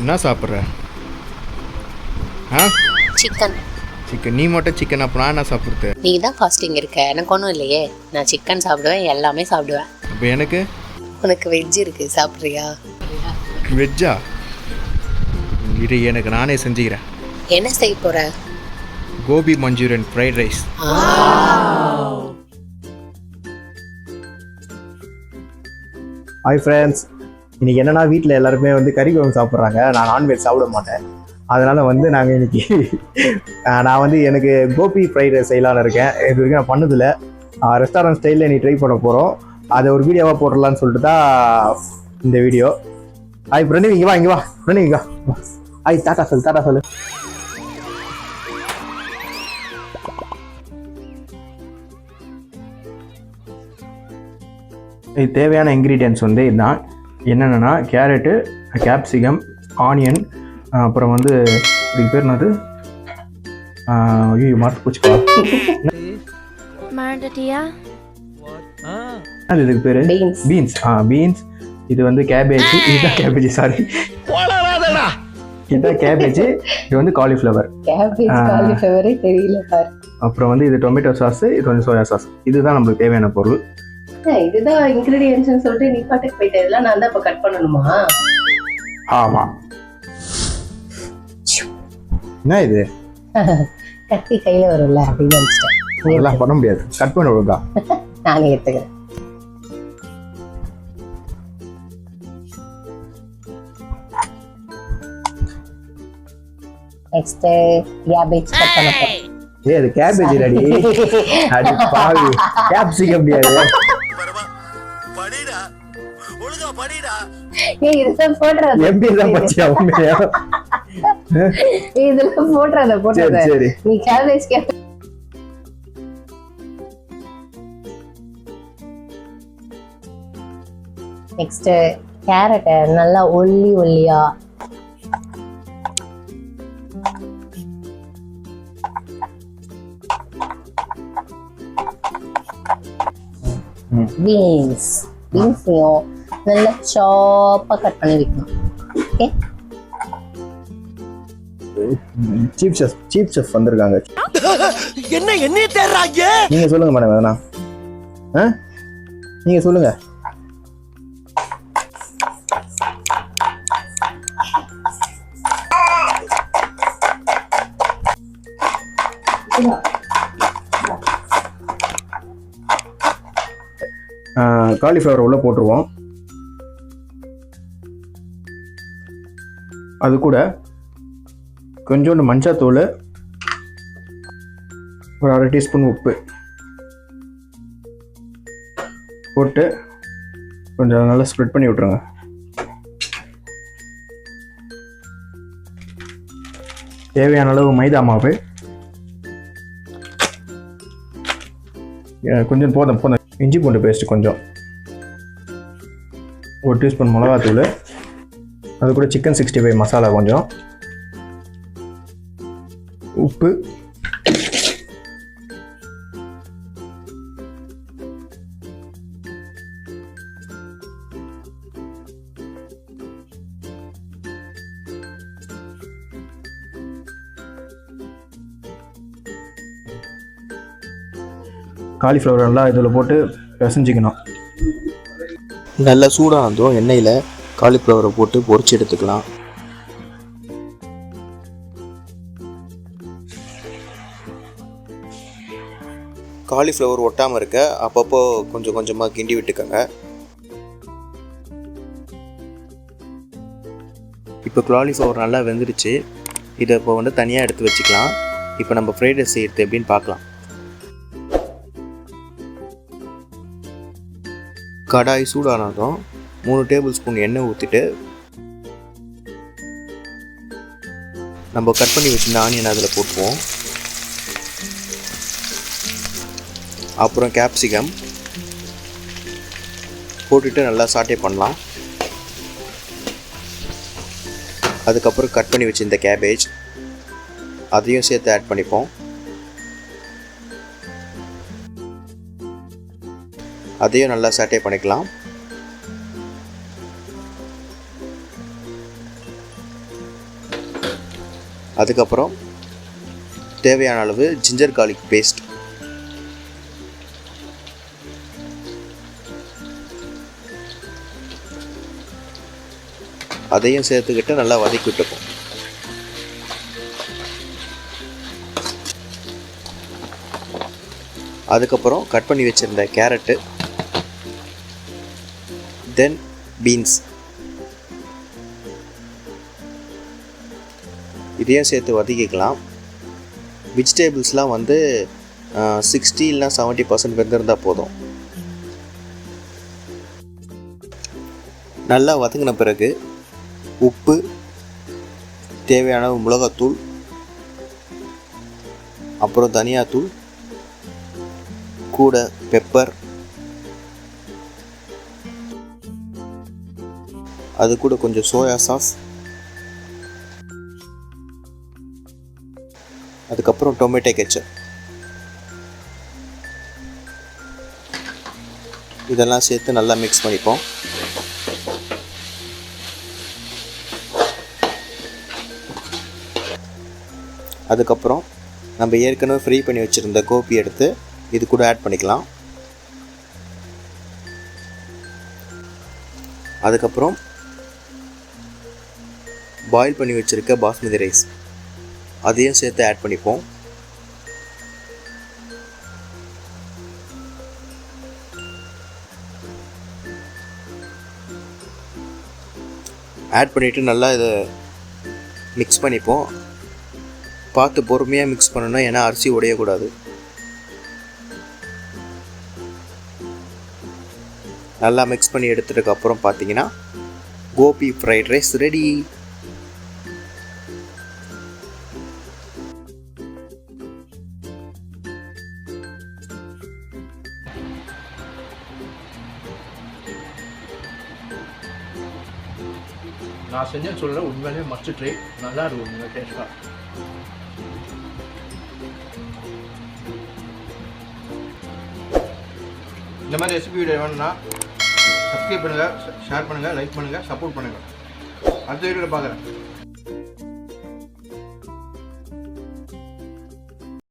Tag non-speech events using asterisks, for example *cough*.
என்ன சாப்பிட்ற? ஆ? Chicken chicken நீ மட்டும் சிக்கன் அப்போ நான் என்ன சாப்பிட்றது? நீ தான் ஃபாஸ்டிங் இருக்க. எனக்கு ஒன்றும் இல்லையே. நான் சிக்கன் சாப்பிடுவேன் எல்லாமே சாப்பிடுவேன். இப்போ எனக்கு? உனக்கு வெஜ் இருக்கு சாப்பிட்றியா? வெஜ்ஜா இரு எனக்கு நானே செஞ்சுக்கிறேன். என்ன செய்ய போற? Gobi manchurian fried rice hi friends இன்னைக்கு என்னன்னா வீட்டில் எல்லாருமே வந்து கறி குழம்பு சாப்பிட்றாங்க. நான் நான்வெஜ் சாப்பிட மாட்டேன். அதனால் வந்து நாங்கள் இன்னைக்கு நான் வந்து எனக்கு கோபி ஃப்ரைட் ரைஸ் செய்யலான்னு இருக்கேன். இது வரைக்கும் நான் பண்ணதில்லை. ரெஸ்டாரண்ட் ஸ்டைலில் நீ ட்ரை பண்ண போகிறோம் அதை ஒரு வீடியோவாக போடலான்னு சொல்லிட்டு தான் இந்த வீடியோ. ஆய் பிரணி இங்கே வா இங்கே வா. பிரணி இங்கே வா. ஆய் டாட்டா சொல்லு டாட்டா சொல்லு. தேவையான இன்க்ரீடியன்ஸ் வந்து இதுதான். என்னென்னா கேரட்டு கேப்சிகம் ஆனியன் அப்புறம் வந்து இதுக்கு பேர் என்னது? ஐயோ மறந்து மறந்துட்டியா அது இதுக்கு பேர்? பீன்ஸ் பீன்ஸ் ஆ பீன்ஸ் இது வந்து கேபேஜ் இதுதான் கேபேஜ் சாரி இதுதான் கேபேஜ் இது வந்து காலிஃப்ளவர் தெரியல அப்புறம் வந்து இது டொமேட்டோ சாஸ் இது வந்து சோயா சாஸ் இதுதான் நம்மளுக்கு தேவையான பொருள். இதுதான் இன்கிரீடியன்ட்ஸ்னு சொல்லிட்டு நீ பாட்டுக்கு போயிட்ட. இதெல்லாம் நான் தான் இப்போ கட் பண்ணணுமா? ஆமாம் என்ன இது? *laughs* கத்தி கையில வரும்ல அப்படின்னு நினைச்சிட்டேன். அதெல்லாம் பண்ண முடியாது. கட் பண்ண ஒழுங்கா. *laughs* நானே எடுத்துக்கிறேன். நெக்ஸ்ட் கேபேஜ் கட் பண்ண போறேன். ஏய் அது கேபேஜ் ரெடி அடி பாவி. *laughs* கேப்சிகம் ஏய் இதெல்லாம் போடுறது. தான் பச்சியா உண்மையா? இதெல்லாம் போடுறத போடுறத. நீ கேபேஜ் கேப் நெக்ஸ்ட் கேரட்டை நல்லா ஒல்லி ஒல்லியா. பீன்ஸ் பீன்ஸையும் நல்லா சாப்பாக கட் பண்ணி வைக்கணும் okay chief chef chief chef வந்திருக்காங்க என்ன என்ன தேடுறாங்க நீங்க சொல்லுங்க மேடம் எதனா ஆ நீங்க சொல்லுங்க காலிஃப்ளவர் உள்ள போட்டுருவோம் அது கூட கொஞ்சோண்டு மஞ்சாத்தூள் ஒரு அரை டீஸ்பூன் உப்பு போட்டு கொஞ்சம் நல்லா ஸ்ப்ரெட் பண்ணி விட்ருங்க தேவையான அளவு மைதா மாவு. கொஞ்சம் போதும் போதும். இஞ்சி பூண்டு பேஸ்ட் கொஞ்சம். ஒரு டீஸ்பூன் மிளகாத்தூள். அது கூட சிக்கன் சிக்ஸ்டி ஃபைவ் மசாலா கொஞ்சம். உப்பு. காலிஃப்ளவர் நல்லா இதில் போட்டு பிசைஞ்சிக்கணும். நல்லா சூடாக இருந்தோம் எண்ணெயில். காலிஃப்ளவரை போட்டு பொரிச்சு எடுத்துக்கலாம். காலிஃப்ளவர் ஒட்டாமல் இருக்க அப்பப்போ கொஞ்சம் கொஞ்சமாக கிண்டி விட்டுக்கோங்க. இப்போ காலிஃப்ளவர் நல்லா வெந்துடுச்சு. இதை இப்போ வந்து தனியாக எடுத்து வச்சுக்கலாம். இப்போ நம்ம ஃப்ரைட் ரைஸ் எடுத்து எப்படின்னு பார்க்கலாம். கடாய் சூடானதும் மூணு டேபிள் ஸ்பூன் எண்ணெய் ஊற்றிட்டு நம்ம கட் பண்ணி வச்சிருந்த ஆனியன் அதில் போட்டுவோம் அப்புறம் கேப்சிகம் போட்டுட்டு நல்லா சாட்டே பண்ணலாம். அதுக்கப்புறம் கட் பண்ணி வச்சிருந்த கேபேஜ் அதையும் சேர்த்து ஆட் பண்ணிப்போம். அதையும் நல்லா சாட்டே பண்ணிக்கலாம். அதுக்கப்புறம் தேவையான அளவு ஜிஞ்சர் கார்லிக் பேஸ்ட் அதையும் சேர்த்துக்கிட்டு நல்லா வதக்கி விட்டுப்போம். அதுக்கப்புறம் கட் பண்ணி வச்சுருந்த கேரட்டு தென் பீன்ஸ் இதையும் சேர்த்து வதக்கிக்கலாம். வெஜிடேபிள்ஸ்லாம் வந்து சிக்ஸ்டி இல்லைனா செவன்ட்டி பர்சன்ட் வெந்திருந்தால் போதும். நல்லா வதங்கின பிறகு உப்பு தேவையான மிளகாத்தூள் அப்புறம் தனியாத்தூள் கூட பெப்பர் அது கூட கொஞ்சம் சோயா சாஸ் அதுக்கப்புறம் டொமேட்டோ கெச்சப். இதெல்லாம் சேர்த்து நல்லா மிக்ஸ் பண்ணிப்போம். அதுக்கப்புறம் நம்ம ஏற்கனவே ஃப்ரீ பண்ணி வச்சுருந்த கோபி எடுத்து இது கூட ஆட் பண்ணிக்கலாம். அதுக்கப்புறம் பாயில் பண்ணி வச்சுருக்க பாஸ்மதி ரைஸ் அதையும் சேர்த்து ஆட் பண்ணிப்போம். ஆட் பண்ணிவிட்டு நல்லா இதை மிக்ஸ் பண்ணிப்போம். பார்த்து பொறுமையாக மிக்ஸ் பண்ணணும் ஏன்னா அரிசி உடையக்கூடாது. நல்லா மிக்ஸ் பண்ணி எடுத்ததுக்கப்புறம் பார்த்தீங்கன்னா கோபி ஃப்ரைட் ரைஸ் ரெடி நான் செஞ்சேன்னு சொல்ல உண்மையிலேயே மஸ்ட் ட்ரை நல்லா இருக்கும் உங்கள் டேஸ்ட்டாக இந்த மாதிரி ரெசிபி வீடியோ வேணும்னா சப்ஸ்கிரைப் பண்ணுங்கள் ஷேர் பண்ணுங்கள் லைக் பண்ணுங்கள் சப்போர்ட் பண்ணுங்கள் அடுத்த வீடியோவில் பார்க்குறேன்.